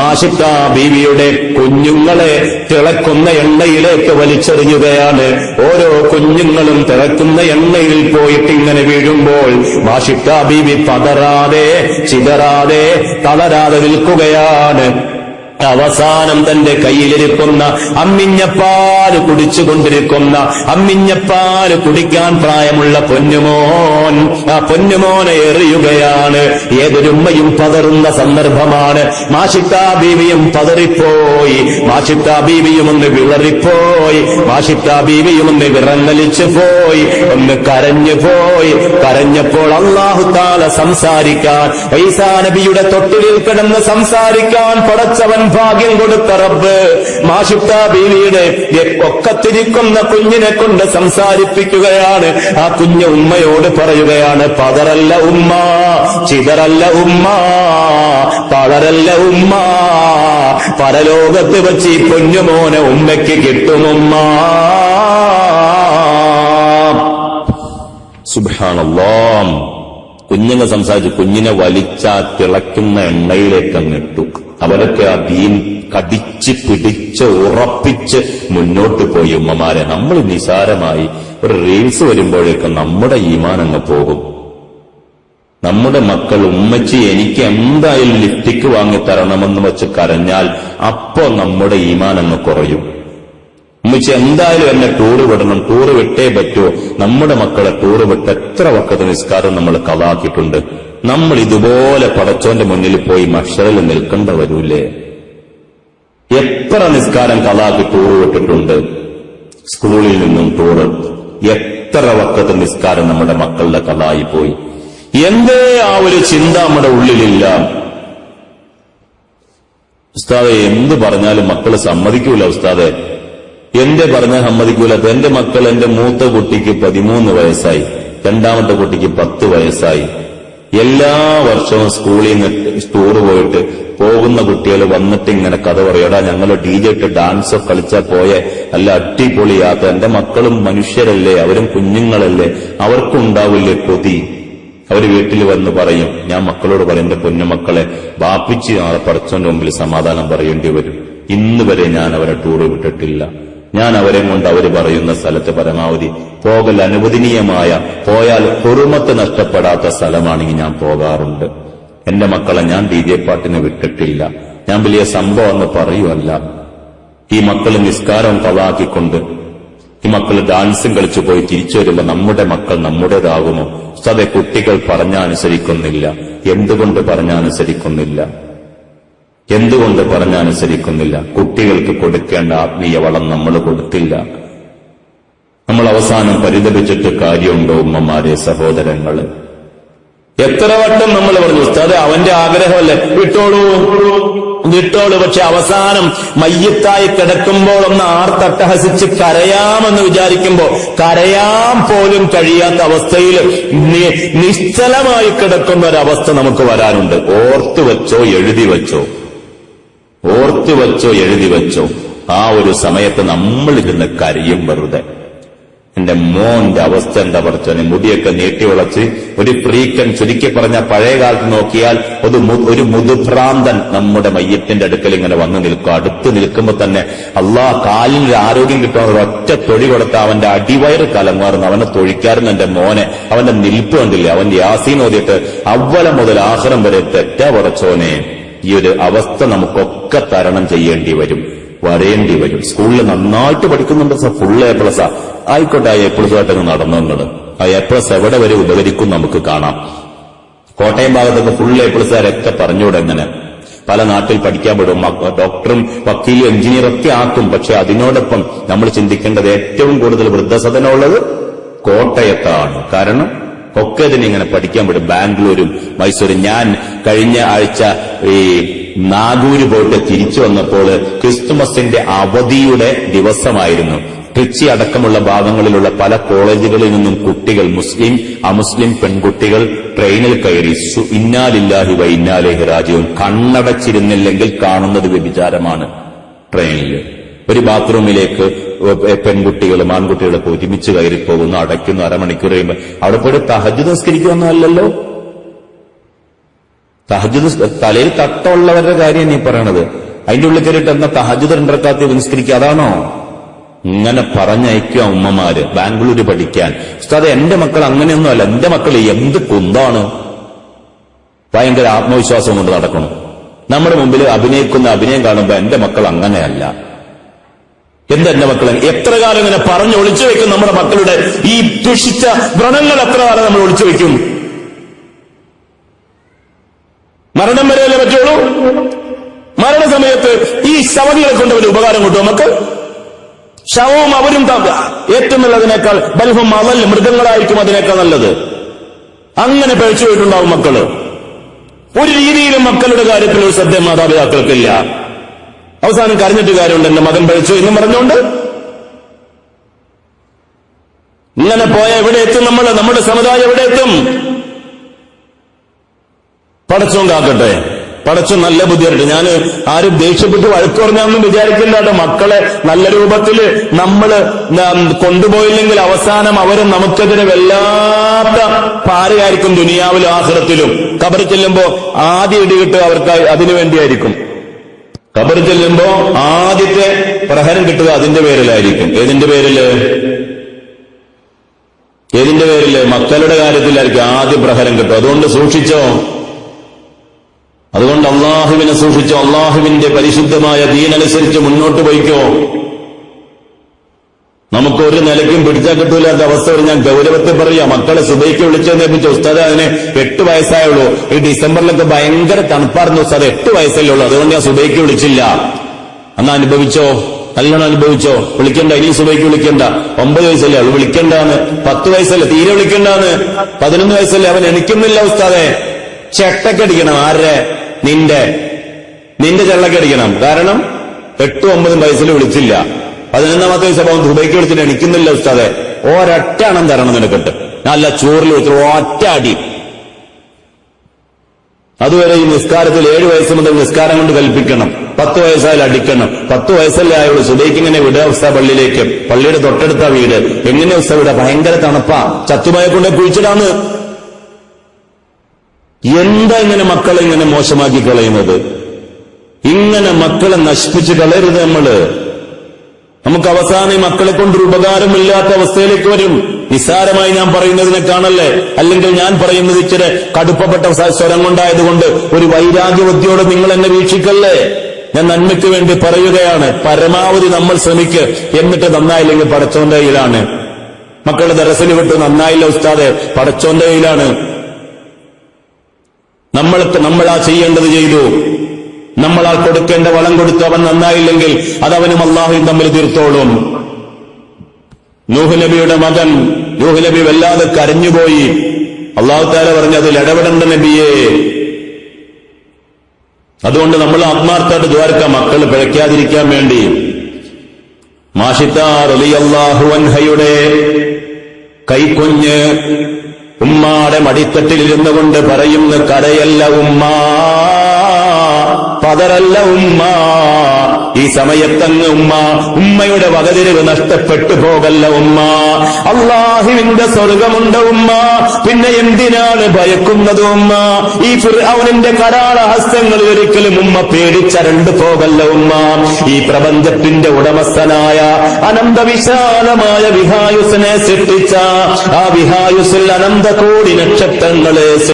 മാഷിക്ക ബീവിയുടെ കുഞ്ഞുങ്ങളെ തിളക്കുന്ന എണ്ണയിലേക്ക് വലിച്ചെറിയുകയാണ് ഓരോ കുഞ്ഞുങ്ങളും തിളക്കുന്ന എണ്ണയിൽ പോയിട്ട് ഇങ്ങനെ വീഴുമ്പോൾ മാഷിക്ക ബീവി പതറാതെ ചിതറാതെ തളരാതെ നിൽക്കുകയാണ്. അവസാനം തന്റെ കയ്യിലിരിക്കുന്ന അമ്മിഞ്ഞപ്പാൽ കുടിച്ചുകൊണ്ടിരിക്കുന്ന അമ്മിഞ്ഞപ്പാൽ കുടിക്കാൻ പ്രായമുള്ള പൊന്നുമോൻ ആ പൊന്നുമോനെ എറിയുകയാണ്. ഏതൊരുമ്മയും പതറുന്ന സന്ദർഭമാണ്. മാഷിത്താ ബീവിയും പതറിപ്പോയി. മാഷിത്താ ബീവിയും ഒന്ന് വിളറിപ്പോയി. മാഷിത്താ ബീവിയും ഒന്ന് വിറങ്ങലിച്ചു പോയി. ഒന്ന് കരഞ്ഞു പോയി. കരഞ്ഞപ്പോൾ അള്ളാഹു താല സംസാരിക്കാൻ ഐസാ നബിയുടെ തൊട്ടിലിൽ കിടന്ന് സംസാരിക്കാൻ പടച്ചവൻ ഭാഗ്യം കൊടുത്ത റബ്ബ് മാഷുട്ട ബീവിയുടെ ഒക്കത്തിരിക്കുന്ന കുഞ്ഞിനെ കൊണ്ട് സംസാരിപ്പിക്കുകയാണ്. ആ കുഞ്ഞ് ഉമ്മയോട് പറയുകയാണ് പതറല്ല ഉമ്മ ചിതറല്ല ഉമ്മ പതറല്ല ഉമ്മ പരലോകത്ത് വെച്ച് ഈ പൊന്നുമോനെ ഉമ്മയ്ക്ക് കിട്ടുമുമ്മ സുബാണല്ലോം കുഞ്ഞിനെ സംസാരിച്ച് കുഞ്ഞിനെ വലിച്ചാ തിളയ്ക്കുന്ന എണ്ണയിലേക്ക് അങ്ങിട്ടു അവരൊക്കെ ആ ദീൻ കടിച്ച് പിടിച്ച് ഉറപ്പിച്ച് മുന്നോട്ട് പോയി ഉമ്മമാരെ. നമ്മൾ നിസാരമായി ഒരു റീൽസ് വരുമ്പോഴേക്കും നമ്മുടെ ഈമാൻ അങ്ങ് പോകും. നമ്മുടെ മക്കൾ ഉമ്മച്ചി എനിക്ക് എന്തായാലും ലിഫ്റ്റിക്ക് വാങ്ങി തരണമെന്ന് വെച്ച് കരഞ്ഞാൽ അപ്പോ നമ്മുടെ ഈമാൻ അങ്ങ് കുറയും. ഉമ്മച്ചി എന്തായാലും എന്നെ ടൂറ് വിടണം. ടൂറ് വിട്ടേ പറ്റുമോ നമ്മുടെ മക്കളെ ടൂറ് വിട്ട് എത്ര വക്കത്ത് നിസ്കാരം നമ്മൾ കളാക്കിയിട്ടുണ്ട് നമ്മൾ ഇതുപോലെ പടച്ചോന്റെ മുന്നിൽ പോയി മഷറിൽ നിൽക്കേണ്ട വരൂലേ? എത്ര നിസ്കാരം കളാക്കി ടൂറ് വിട്ടിട്ടുണ്ട്? സ്കൂളിൽ നിന്നും ടൂറ് എത്ര വക്കത്ത് നിസ്കാരം നമ്മുടെ മക്കളുടെ കളായി പോയി? എന്തേ ആ ഒരു ചിന്ത നമ്മുടെ ഉള്ളിലില്ല. ഉസ്താദെ എന്ത് പറഞ്ഞാലും മക്കൾ സമ്മതിക്കൂല ഉസ്താദെ. എന്റെ പറഞ്ഞാൽ സമ്മതിക്കൂല. എന്റെ മക്കൾ എന്റെ മൂത്ത കുട്ടിക്ക് പതിമൂന്ന് വയസ്സായി. രണ്ടാമത്തെ കുട്ടിക്ക് പത്ത് വയസ്സായി. എല്ലാ വർഷവും സ്കൂളിൽ നിന്ന് ടൂർ പോയിട്ട് പോകുന്ന കുട്ടികൾ വന്നിട്ട് ഇങ്ങനെ കഥ പറയടാ ഞങ്ങൾ ഡി ജെ ഇട്ട് ഡാൻസ് കളിച്ചാൽ പോയ. നല്ല അടിപൊളി യാത്ര. എന്റെ മക്കളും മനുഷ്യരല്ലേ അവരും കുഞ്ഞുങ്ങളല്ലേ. അവർക്കും ഉണ്ടാവില്ലേ കൊതി. അവർ വീട്ടിൽ വന്ന് പറയും. ഞാൻ മക്കളോട് പറയും എന്റെ പൊന്നുമക്കളെ ബാപ്പിച്ച് ആളെ പഠിച്ചോന്റെ മുമ്പിൽ സമാധാനം പറയേണ്ടി വരും. ഇന്ന് വരെ ഞാൻ അവരെ ടൂർ വിട്ടിട്ടില്ല. ഞാൻ അവരെ കൊണ്ട് അവർ പറയുന്ന സ്ഥലത്ത് പരമാവധി പോകൽ അനുവദനീയമായ പോയാൽ ഹുറുമത്ത് നഷ്ടപ്പെടാത്ത സ്ഥലമാണെങ്കിൽ ഞാൻ പോകാറുണ്ട്. എന്റെ മക്കളെ ഞാൻ ഡി ജെ പാട്ടിന് വിട്ടിട്ടില്ല. ഞാൻ വലിയ സംഭവം എന്ന് പറയുമല്ല ഈ മക്കൾ നിസ്കാരം കളാക്കിക്കൊണ്ട് ഈ മക്കൾ ഡാൻസും കളിച്ചു പോയി തിരിച്ചു വരുമ്പോ നമ്മുടെ മക്കൾ നമ്മുടേതാകുമോ? സതെ കുട്ടികൾ പറഞ്ഞനുസരിക്കുന്നില്ല. എന്തുകൊണ്ട് പറഞ്ഞനുസരിക്കുന്നില്ല? എന്തുകൊണ്ട് പറഞ്ഞനുസരിക്കുന്നില്ല? കുട്ടികൾക്ക് കൊടുക്കേണ്ട ആത്മീയ വളം നമ്മൾ കൊടുത്തില്ല. നമ്മൾ അവസാനം പരിതപിച്ചിട്ട് കാര്യമുണ്ടോ ഉമ്മമാരെ സഹോദരങ്ങൾ? എത്ര വട്ടം നമ്മൾ പറഞ്ഞു ഉസ്താദ് അവന്റെ ആഗ്രഹമല്ലേ? വിട്ടോളൂ വിട്ടോളൂ പക്ഷെ അവസാനം മയ്യത്തായി കിടക്കുമ്പോൾ ഒന്ന് ആർത്തട്ടഹസിച്ച് കരയാമെന്ന് വിചാരിക്കുമ്പോ കരയാൻ പോലും കഴിയാത്ത അവസ്ഥയിൽ നിശ്ചലമായി കിടക്കുന്ന ഒരവസ്ഥ നമുക്ക് വരാനുണ്ട്. ഓർത്തു വെച്ചോ എഴുതി വെച്ചോ. ഓർത്തു വച്ചോ എഴുതി വച്ചോ ആ ഒരു സമയത്ത് നമ്മൾ ഇരുന്ന് കരയും വെറുതെ. എന്റെ മോന്റെ അവസ്ഥ എന്താ പറച്ചോനെ മുടിയൊക്കെ നീട്ടി വളച്ച് ഒരു ഫ്രീക്കൻ ചുരുക്കി പറഞ്ഞ പഴയ കാലത്ത് നോക്കിയാൽ ഒരു ഒരു മുതുഭ്രാന്തൻ നമ്മുടെ മയ്യത്തിന്റെ അടുക്കൽ ഇങ്ങനെ വന്നു നിൽക്കും. അടുത്ത് നിൽക്കുമ്പോൾ തന്നെ അള്ളാ കാലിന് ആരോഗ്യം കിട്ടുന്ന ഒരു ഒറ്റ തൊഴി കൊടുത്ത അവന്റെ അടിവയറ് കലങ്ങാറുന്നു അവനെ തൊഴിക്കാറുന്ന എന്റെ മോനെ. അവന്റെ നിൽപ്പ് കണ്ടില്ലേ? അവന്റെ യാസീൻ ഓതിയിട്ട് അവലം മുതൽ ആഹ്റം വരെ തെറ്റ പറച്ചോനെ ഈ ഒരു അവസ്ഥ നമുക്കൊക്കെ തരണം ചെയ്യേണ്ടി വരും വരേണ്ടി വരും. സ്കൂളിൽ നന്നായിട്ട് പഠിക്കുന്നുണ്ട് സാർ ഫുൾ എ പ്ലസ് ആയിക്കോട്ടെ ആ എ പ്ലസ് ആയിട്ടങ്ങ് നടന്നു ആ എ പ്ലസ് എവിടെ വരെ ഉപകരിക്കും നമുക്ക് കാണാം. കോട്ടയം ഭാഗത്തൊക്കെ ഫുൾ എ പ്ലസ് പ്ലസ്കാരൊക്കെ പറഞ്ഞുകൂടെ എങ്ങനെ പല നാട്ടിൽ പഠിക്കാൻ വിടും ഡോക്ടറും വക്കീലും എഞ്ചിനീയറും ഒക്കെ ആക്കും. പക്ഷെ അതിനോടൊപ്പം നമ്മൾ ചിന്തിക്കേണ്ടത് ഏറ്റവും കൂടുതൽ വൃദ്ധസദനമുള്ളത് കോട്ടയത്താണ്. കാരണം ഒക്കെ ഇതിനിങ്ങനെ പഠിക്കാൻ പറ്റും. ബാംഗ്ലൂരും മൈസൂരും. ഞാൻ കഴിഞ്ഞ ആഴ്ച ഈ നാഗൂര് പോയിട്ട് തിരിച്ചു വന്നപ്പോൾ ക്രിസ്തുമസിന്റെ അവധിയുടെ ദിവസമായിരുന്നു. ട്രിച്ചി അടക്കമുള്ള ഭാഗങ്ങളിലുള്ള പല കോളേജുകളിൽ നിന്നും കുട്ടികൾ മുസ്ലിം അമുസ്ലിം പെൺകുട്ടികൾ ട്രെയിനിൽ കയറി. ഇന്നാലില്ലാഹി വൈ ഇന്നാലേഹി റാജിയും കണ്ണടച്ചിരുന്നില്ലെങ്കിൽ കാണുന്നത് വ്യഭിചാരമാണ് ട്രെയിനിൽ ഒരു ബാത്റൂമിലേക്ക് പെൺകുട്ടികളും ആൺകുട്ടികളൊക്കെ ഒരുമിച്ച് കയറി പോകുന്നു അടയ്ക്കുന്നു അരമണിക്കൂർ കഴിയുമ്പോൾ അവിടെ പോയിട്ട് തഹജ് നിസ്കരിക്കുമെന്നല്ലോ തഹജ് തലയിൽ തട്ടമുള്ളവരുടെ കാര്യം നീ പറയണത്. അതിന്റെ ഉള്ളിൽ കയറിയിട്ട് എന്നാ തഹജ് രണ്ടരക്കാത്ത നിസ്കരിക്കുക അതാണോ? ഇങ്ങനെ പറഞ്ഞയക്കുക ഉമ്മമാര് ബാംഗ്ലൂര് പഠിക്കാൻ. ഉസ്താദ് എന്റെ മക്കൾ അങ്ങനെയൊന്നും അല്ല എന്റെ മക്കൾ എന്ത് കുന്താണ്? ഭയങ്കര ആത്മവിശ്വാസം കൊണ്ട് നടക്കണം. നമ്മുടെ മുമ്പിൽ അഭിനയിക്കുന്ന അഭിനയം കാണുമ്പോൾ എന്റെ മക്കൾ അങ്ങനെയല്ല. എന്താ മക്കളെ? എത്ര കാലം ഇങ്ങനെ പറഞ്ഞ് ഒളിച്ചു വെക്കും നമ്മുടെ മക്കളുടെ ഈ ദുഷിച്ച വ്രണങ്ങൾ എത്ര കാലം നമ്മൾ ഒളിച്ചു വെക്കും? മരണം വരെയല്ലേ പറ്റുള്ളൂ? മരണസമയത്ത് ഈ ശവങ്ങളെ കൊണ്ട് ഒരു ഉപകാരം കിട്ടും നമുക്ക് ശവവും അവരും ഏറ്റവും നല്ലതിനേക്കാൾ ബൽഹും അതല്ല മൃഗങ്ങളായിരിക്കും അതിനേക്കാൾ നല്ലത്. അങ്ങനെ പഴിച്ചു പോയിട്ടുണ്ടാവും മക്കൾ. ഒരു രീതിയിലും മക്കളുടെ കാര്യത്തിൽ ഒരു ശ്രദ്ധ മാതാപിതാക്കൾക്കില്ല. അവസാനം കരഞ്ഞിട്ട് കാര്യമുണ്ട്. എന്റെ മകൻ പഴിച്ചു എന്നും പറഞ്ഞുകൊണ്ട് ഇങ്ങനെ പോയ എവിടെ എത്തും നമ്മൾ നമ്മുടെ സമുദായം എവിടെ എത്തും? പടച്ചോൻ പടച്ചോൻ നല്ല ബുദ്ധിയായിട്ട് ഞാൻ ആരും ദേഷ്യപ്പെട്ട് വഴക്ക് പറഞ്ഞാന്നും വിചാരിക്കില്ലാട്ടോ മക്കളെ നല്ല രൂപത്തിൽ നമ്മൾ കൊണ്ടുപോയില്ലെങ്കിൽ അവസാനം അവരും നമുക്കെതിരെ വല്ലാത്ത പാരയായിരിക്കും ദുനിയാവിലും ആഹ്ലത്തിലും കബറി ചെല്ലുമ്പോ ആദ്യം ഇടികിട്ട് അവർക്ക് അതിനു വേണ്ടിയായിരിക്കും. കബർ ചെല്ലുമ്പോ ആദ്യത്തെ പ്രഹരം കിട്ടുക അതിന്റെ പേരിലായിരിക്കും. ഏതിന്റെ പേരിൽ? ഏതിന്റെ പേരിൽ? മക്കളുടെ കാര്യത്തിലായിരിക്കും ആദ്യ പ്രഹരം കിട്ടും അതുകൊണ്ട് സൂക്ഷിച്ചോ? അതുകൊണ്ട് അള്ളാഹുവിനെ സൂക്ഷിച്ചോ? അള്ളാഹുവിന്റെ പരിശുദ്ധമായ ദീനനുസരിച്ച് മുന്നോട്ട് പോയിക്കോ? നമുക്ക് ഒരു നിലയ്ക്കും പിടിച്ചാൽ കിട്ടൂലാത്ത അവസ്ഥ ഞാൻ ഗൗരവത്തെ പറയാം മക്കളെ സുബൈക്ക് വിളിച്ചെന്നേപ്പിച്ച ഉസ്താദ് അതിന് എട്ട് വയസ്സായുള്ളൂ. ഈ ഡിസംബറിലൊക്കെ ഭയങ്കര തണുപ്പായിരുന്നു ഉസ്താദ് എട്ട് വയസ്സല്ലേ ഉള്ളൂ. അതുകൊണ്ട് ഞാൻ സുബൈക്ക് വിളിച്ചില്ല. അന്ന് അനുഭവിച്ചോ? നല്ലോണം അനുഭവിച്ചോ? വിളിക്കണ്ട ഇനി സുബൈക്ക് വിളിക്കണ്ട. ഒമ്പത് വയസ്സല്ലേ അവൾ വിളിക്കണ്ടാന്ന്. പത്ത് വയസ്സല്ലേ തീരെ വിളിക്കണ്ടാന്ന്. പതിനൊന്ന് വയസ്സല്ലേ അവൻ എണിക്കുന്നില്ല ഉസ്താദെ. ചെട്ടക്കടിക്കണം ആരെ നിന്റെ. നിന്റെ ചെള്ളക്കടിക്കണം കാരണം എട്ടും ഒമ്പതും വയസ്സിൽ വിളിച്ചില്ല. പതിനൊന്നാമത്തെ ദിവസം ദുബൈക്ക് വിളിച്ചിട്ട് എണിക്കുന്നില്ല ഉസ്താദെ. ഒരൊറ്റ അണം തരണം നിനക്കിട്ട് നല്ല ചോറിൽ വെച്ച് ഒറ്റ അടി. അതുവരെ ഈ നിസ്കാരത്തിൽ ഏഴ് വയസ്സ് മുതൽ നിസ്കാരം കൊണ്ട് കൽപ്പിക്കണം. പത്ത് വയസ്സായാലും അടിക്കണം. പത്ത് വയസ്സല്ലേ ആയുള്ളൂ. സുബൈക്ക് ഇങ്ങനെ വിടുക പള്ളിയിലേക്ക്. പള്ളിയുടെ തൊട്ടടുത്ത വീട്. എങ്ങനെ ഉസ്താ വിടുക? ഭയങ്കര തണുപ്പാ. ചത്തുമായ കൊണ്ട് കുഴിച്ചിടാന്ന്. എന്താ ഇങ്ങനെ മക്കളെ ഇങ്ങനെ മോശമാക്കി കളയുന്നത്? ഇങ്ങനെ മക്കളെ നശിപ്പിച്ച് കളയരുത് നമ്മൾ. നമുക്ക് അവസാനം ഈ മക്കളെ കൊണ്ടൊരു ഉപകാരമില്ലാത്ത അവസ്ഥയിലേക്ക് വരും. നിസ്സാരമായി ഞാൻ പറയുന്നതിനെ കാണല്ലേ? അല്ലെങ്കിൽ ഞാൻ പറയുന്നത് ഇച്ചിരി കടുപ്പപ്പെട്ട സ്വരം കൊണ്ടായതുകൊണ്ട് ഒരു വൈരാഗ്യബുദ്ധിയോട് നിങ്ങൾ എന്നെ വീക്ഷിക്കല്ലേ? ഞാൻ നന്മയ്ക്ക് വേണ്ടി പറയുകയാണ്. പരമാവധി നമ്മൾ ശ്രമിക്ക്. എന്നിട്ട് നന്നായില്ലെങ്കിൽ പടച്ചോന്റെ കയ്യിലാണ്. മക്കളുടെ ദരസിൽ വിട്ട് നന്നായില്ല ഉസ്താദെ പടച്ചോന്റെ കയ്യിലാണ്. നമ്മൾ നമ്മൾ ആ ചെയ്യേണ്ടത് ചെയ്തു. നമ്മൾ ആ കൊടുക്കേണ്ട വളം കൊടുത്തു അവൻ നന്നായില്ലെങ്കിൽ അതവനും അള്ളാഹുയും തമ്മിൽ തീർത്തോളും. നൂഹ് നബിയുടെ മകൻ നൂഹ് നബി വല്ലാതെ കരഞ്ഞുപോയി. അള്ളാഹു താല പറഞ്ഞു അതിൽ ഇടപെടേണ്ട നബിയെ. അതുകൊണ്ട് നമ്മൾ ആത്മാർത്ഥമായിട്ട് ദ്വാരക്ക മക്കൾ പിഴയ്ക്കാതിരിക്കാൻ വേണ്ടി. മാഷിത്താർ അലിയല്ലാഹു അൻഹയുടെ കൈക്കുഞ്ഞ് ഉമ്മാടെ മടിത്തട്ടിലിരുന്നു കൊണ്ട് പറയുന്ന കരയല്ല ഉമ്മ. പതറല്ല ഉമ്മ. ഈ സമയത്തങ്ങ് ഉമ്മ. ഉമ്മയുടെ വകതിരിവ് നഷ്ടപ്പെട്ടു പോകല്ല ഉമ്മ. അള്ളാഹുവിന്റെ സ്വർഗമുണ്ട് ഉമ്മ. പിന്നെ എന്തിനാണ് ഭയക്കുന്നത് ഉമ്മ? ഈ അവനിന്റെ കരാള ഹസ്തങ്ങളിൽ ഒരിക്കലും ഉമ്മ പേടിച്ചരണ്ടു പോകല്ല ഉമ്മ. ഈ പ്രപഞ്ചത്തിന്റെ ഉടമസ്ഥനായ അനന്തവിശാലമായ വിഹായുസിനെ സൃഷ്ടിച്ച ആ വിഹായുസിൽ അനന്തകോടി നക്ഷത്രങ്ങളെ